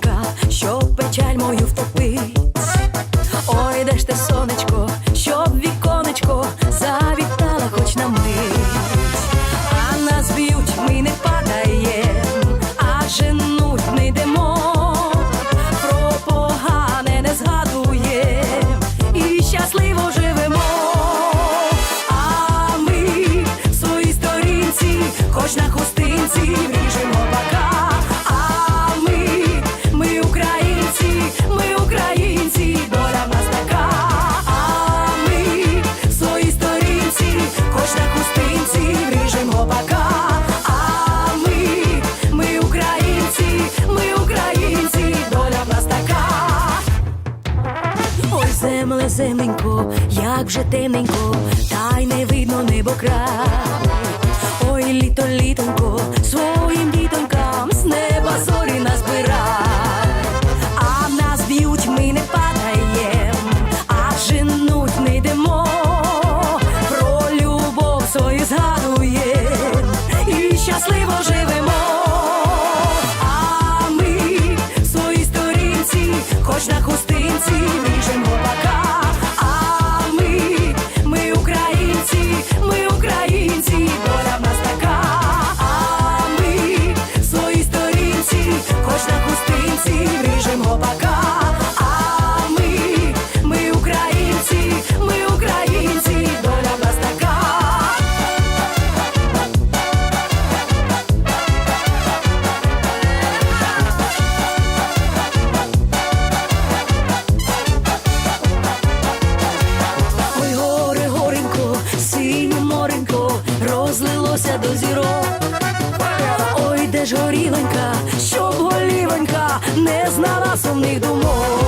печалька, що печаль мою втопить. земле, земленько, як же темненько, та й не видно небо край. Ой, літо, літонько, своє. піднялася до зірок. Ой, де ж горілонька, щоб голівенька не знала сумних думок.